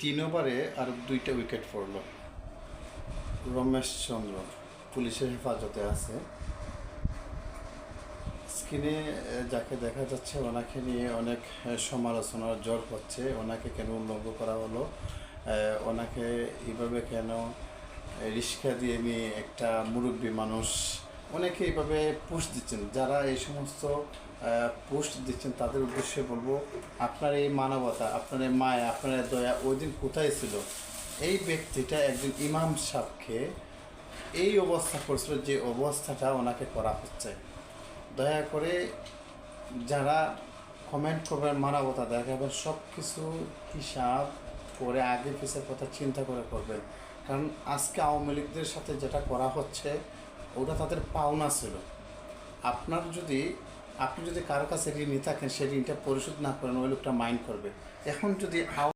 তিন ওভারে আর দুইটা উইকেট পড়ল। রমেশ চন্দ্র পুলিশের হেফাজতে আছে। স্ক্রিনে যাকে দেখা যাচ্ছে ওনাকে নিয়ে অনেক সমালোচনার জ্বর হচ্ছে। ওনাকে কেন উল্লঙ্ঘ করা হলো? ওনাকে এইভাবে কেন রিক্সা দিয়ে নিয়ে একটা মুরব্বী মানুষ অনেকে এইভাবে পোস্ট দিচ্ছেন। যারা এই সমস্ত পোস্ট দিচ্ছেন, তাদের উদ্দেশ্যে বলব, আপনার এই মানবতা, আপনার এই মায়া, আপনার দয়া, ওই দিন কোথায় ছিল? এই ব্যক্তিটা একজন ইমাম সাহকে এই অবস্থা করছিল যে অবস্থাটা ওনাকে করা হচ্ছে। দয়া করে যারা কমেন্ট করবেন, মানবতা দেখাবেন সব কিছু হিসাব করে আগে পিছের কথা চিন্তা করে করবেন। কারণ আজকে আওয়ামী লীগদের সাথে যেটা করা হচ্ছে ওটা তাদের পাওনা ছিল। আপনার যদি, আপনি যদি কারও কাছে ঋণ নিয়ে থাকেন, সেই ঋণটা পরিশোধ না করেন, ওই লোকটা মাইন্ড করবে। এখন যদি